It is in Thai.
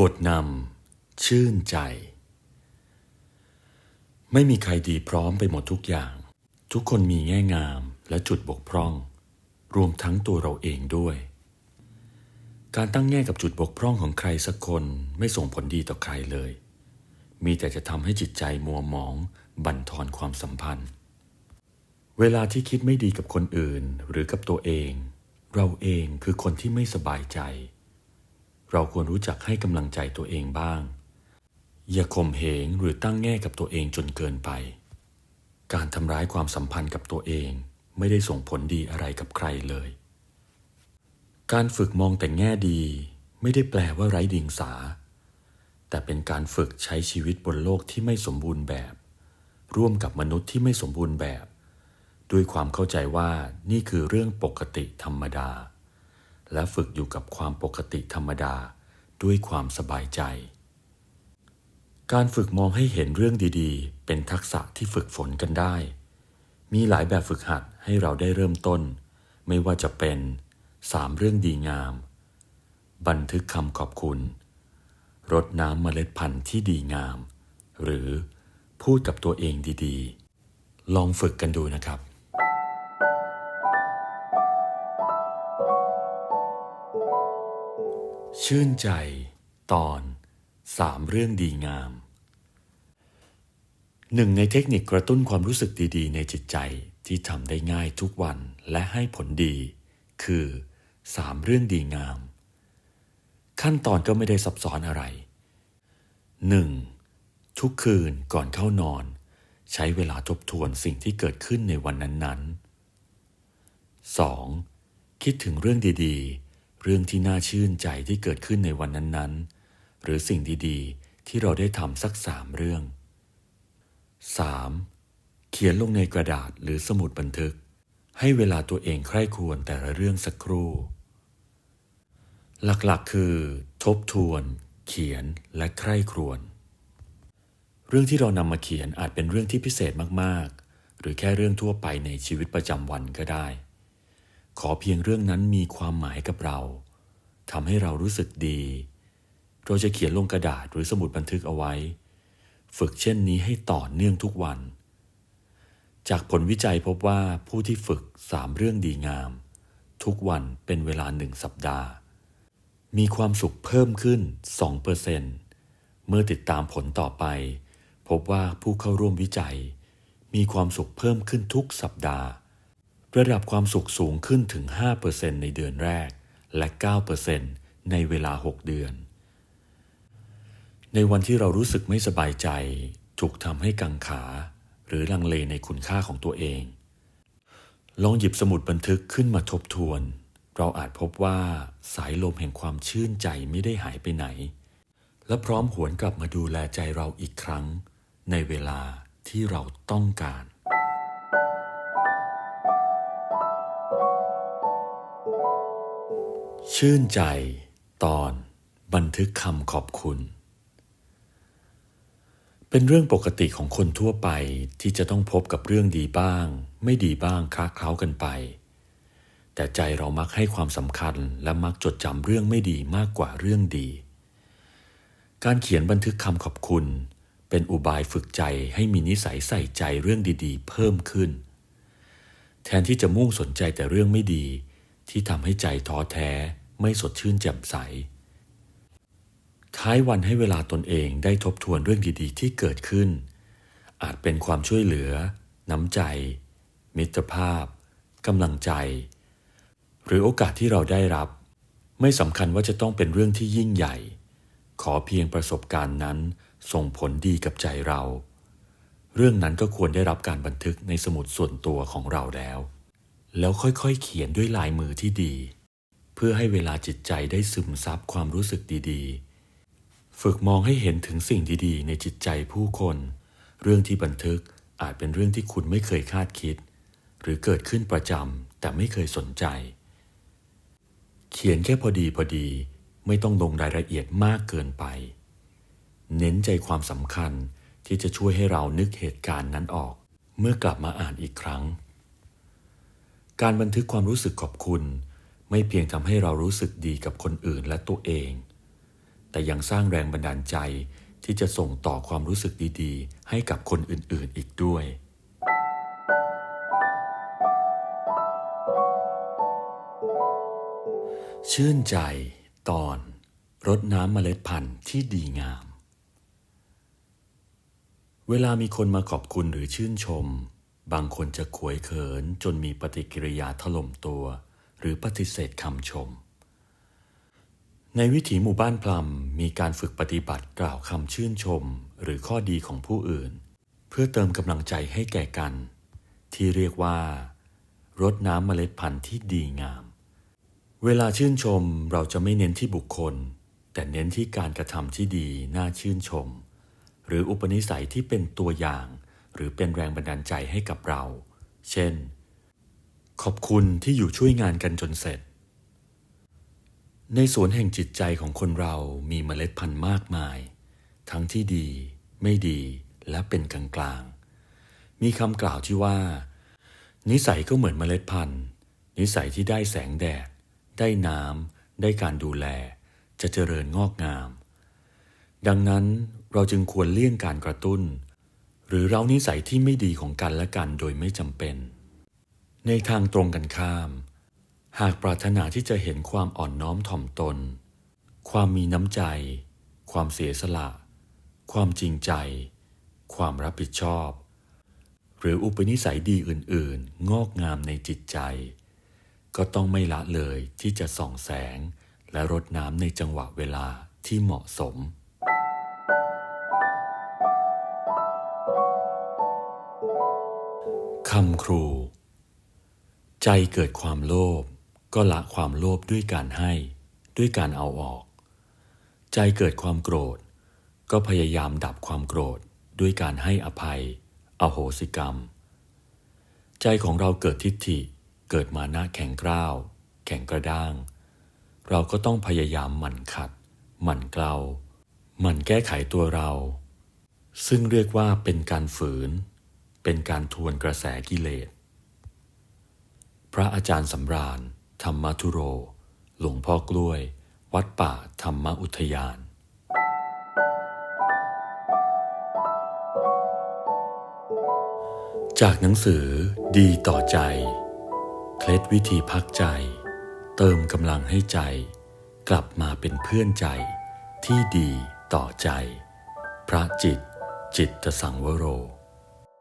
บทนำชื่นใจ ไม่มีใครดีพร้อมไปหมดทุกอย่าง ทุกคนมีแง่งามและจุดบกพร่อง รวมทั้งตัวเราเองด้วย การตั้งแง่กับจุดบกพร่องของใครสักคนไม่ส่งผลดีต่อใครเลย มีแต่จะทำให้จิตใจมัวหมอง บั่นทอนความสัมพันธ์ เวลาที่คิดไม่ดีกับคนอื่นหรือกับตัวเอง เราเองคือคนที่ไม่สบายใจ เราควรรู้จักให้กำลังใจตัวเองบ้าง อย่าข่มเหงหรือตั้งแง่กับตัวเองจนเกินไป การทำร้ายความสัมพันธ์กับตัวเองไม่ได้ส่งผลดีอะไรกับใครเลย การฝึกมองแต่แง่ดี ไม่ได้แปลว่าไร้ดิงสา แต่เป็นการฝึกใช้ชีวิตบนโลกที่ไม่สมบูรณ์แบบ ร่วมกับมนุษย์ที่ไม่สมบูรณ์แบบ ด้วยความเข้าใจว่านี่คือเรื่องปกติธรรมดา และฝึกอยู่กับความปกติธรรมดาด้วยความสบายใจ การฝึกมองให้เห็นเรื่องดีๆ เป็นทักษะที่ฝึกฝนกันได้ มีหลายแบบฝึกหัดให้เราได้เริ่มต้น ไม่ว่าจะเป็นสามเรื่องดีงาม บันทึกคำขอบคุณ รดน้ำเมล็ดพันธุ์ที่ดีงาม หรือพูดกับตัวเองดีๆ ลองฝึกกันดูนะครับ ชื่นใจ ตอนสามเรื่องดีงาม หนึ่งในเทคนิคกระตุ้นความรู้สึกดีๆ ในจิตใจที่ทำได้ง่ายทุกวันและให้ผลดี คือสามเรื่องดีงาม ขั้นตอนก็ไม่ได้ซับซ้อนอะไร 1. ทุกคืนก่อนเข้านอน ใช้เวลาทบทวนสิ่งที่เกิดขึ้นในวันนั้นๆ 2. คิดถึงเรื่องดีๆ เรื่องที่น่าชื่นใจที่เกิดขึ้นในวันนั้นๆ หรือสิ่งดีๆ ที่เราได้ทำสักสามเรื่อง 3. เขียนลงในกระดาษหรือสมุดบันทึก ให้เวลาตัวเองใคร่ครวญแต่ละเรื่องสักครู่ หลักๆ คือ ทบทวน เขียนและใคร่ครวญเรื่องที่เรานำมาเขียนอาจเป็นเรื่องที่พิเศษมากๆ หรือแค่เรื่องทั่วไปในชีวิตประจำวันก็ได้ ขอเพียงเรื่องนั้นมีความหมายกับเราทำให้เรารู้สึกดี เราจะเขียนลงกระดาษหรือสมุดบันทึกเอาไว้ ฝึกเช่นนี้ให้ต่อเนื่องทุกวัน จากผลวิจัยพบว่าผู้ที่ฝึกสามเรื่องดีงาม ทุกวันเป็นเวลาหนึ่งสัปดาห์ มีความสุขเพิ่มขึ้น 2%เมื่อติดตามผลต่อไป พบว่าผู้เข้าร่วมวิจัย มีความสุขเพิ่มขึ้นทุกสัปดาห์ ระดับความสุขสูงขึ้นถึง 5%ในเดือนแรก และ 9%ในเวลา 6 เดือน ในวันที่เรารู้สึกไม่สบายใจ ถูกทำให้กังขา หรือลังเลในคุณค่าของตัวเอง ลองหยิบสมุดบันทึกขึ้นมาทบทวน เราอาจพบว่าสายลมแห่งความชื่นใจไม่ได้หายไปไหน และพร้อมหวนกลับมาดูแลใจเราอีกครั้ง ในเวลาที่เราต้องการ ชื่นใจตอนบันทึกคำขอบคุณ เป็นเรื่องปกติของคนทั่วไปที่จะต้องพบกับเรื่องดีบ้าง ไม่ดีบ้างคล้าเคล้ากันไป แต่ใจเรามักให้ความสำคัญและมักจดจำเรื่องไม่ดีมากกว่าเรื่องดี การเขียนบันทึกคำขอบคุณ เป็นอุบายฝึกใจให้มีนิสัยใส่ใจเรื่องดีๆ เพิ่มขึ้น แทนที่จะมุ่งสนใจแต่เรื่องไม่ดีที่ทำให้ใจท้อแท้ ไม่สดชื่นแจ่มใส ท้ายวันให้เวลาตนเองได้ทบทวนเรื่องดีๆ ที่เกิดขึ้น อาจเป็นความช่วยเหลือ น้ำใจ มิตรภาพกำลังใจ หรือโอกาสที่เราได้รับ ไม่สำคัญว่าจะต้องเป็นเรื่องที่ยิ่งใหญ่ ขอเพียงประสบการณ์นั้นส่งผลดีกับใจเรา เรื่องนั้นก็ควรได้รับการบันทึกในสมุดส่วนตัวของเราแล้ว แล้วค่อยๆเขียนด้วยลายมือที่ดี เพื่อให้เวลาจิตใจได้ซึมซับความรู้สึกดีๆ ฝึกมองให้เห็นถึงสิ่งดีๆ ในจิตใจผู้คน เรื่องที่บันทึกอาจเป็นเรื่องที่คุณไม่เคยคาดคิด หรือเกิดขึ้นประจำแต่ไม่เคยสนใจ เขียนแค่พอดีพอดี ไม่ต้องลงรายละเอียดมากเกินไป เน้นใจความสำคัญที่จะช่วยให้เรานึกเหตุการณ์นั้นออก เมื่อกลับมาอ่านอีกครั้ง การบันทึกความรู้สึกขอบคุณ ไม่เพียงทำให้เรารู้สึกดีกับคนอื่นและตัวเอง แต่ยังสร้างแรงบันดาลใจที่จะส่งต่อความรู้สึกดีๆ ให้กับคนอื่นๆอีกด้วย ชื่นใจตอนรดน้ำเมล็ดพันธุ์ที่ดีงาม เวลามีคนมาขอบคุณหรือชื่นชม บางคนจะขวยเขินจนมีปฏิกิริยาถล่มตัว หรือปฏิเสธคำชม ในวิถีหมู่บ้านพลัมมีการฝึกปฏิบัติกล่าวคำชื่นชม หรือข้อดีของผู้อื่น เพื่อเติมกำลังใจให้แก่กัน ที่เรียกว่ารดน้ำเมล็ดพันธุ์ที่ดีงาม เวลาชื่นชมเราจะไม่เน้นที่บุคคล แต่เน้นที่การกระทำที่ดีน่าชื่นชม หรืออุปนิสัยที่เป็นตัวอย่าง หรือเป็นแรงบันดาลใจให้กับเรา เช่น ขอบคุณที่อยู่ช่วยงานกันจนเสร็จ ในสวนแห่งจิตใจของคนเรามีเมล็ดพันธุ์มากมาย ทั้งที่ดี ไม่ดีและเป็นกลางกลางมีคำกล่าวที่ว่า นิสัยก็เหมือนเมล็ดพันธุ์ นิสัยที่ได้แสงแดด ได้น้ำได้การดูแล จะเจริญงอกงาม ดังนั้นเราจึงควรเลี่ยงการกระตุ้น หรือเรานิสัยที่ไม่ดีของกันและกันโดยไม่จำเป็น ในทางตรงกันข้าม หากปรารถนาที่จะเห็นความอ่อนน้อมถ่อมตน ความมีน้ำใจ ความเสียสละ ความจริงใจ ความรับผิดชอบ หรืออุปนิสัยดีอื่น ๆ งอกงามในจิตใจ ก็ต้องไม่ละเลยที่จะส่องแสงและรดน้ำในจังหวะเวลาที่เหมาะสมคำครู ใจเกิดความโลภก็ละความโลภด้วยการให้ ด้วยการเอาออก ใจเกิดความโกรธ ก็พยายามดับความโกรธด้วยการให้อภัย อโหสิกรรม ใจของเราเกิดทิฏฐิ เกิดมานะแข็งกร้าว แข็งกระด้าง เราก็ต้องพยายามหมั่นขัด หมั่นเกลาหมั่นแก้ไขตัวเรา ซึ่งเรียกว่าเป็นการฝืน เป็นการทวนกระแสกิเลส พระอาจารย์สำราญ ธรรมทุโร หลวงพ่อกล้วย วัดป่าธรรมอุทยานจากหนังสือดีต่อใจ เคล็ดวิธีพักใจ เติมกำลังให้ใจ กลับมาเป็นเพื่อนใจ ที่ดีต่อใจ พระจิต จิตสังวโร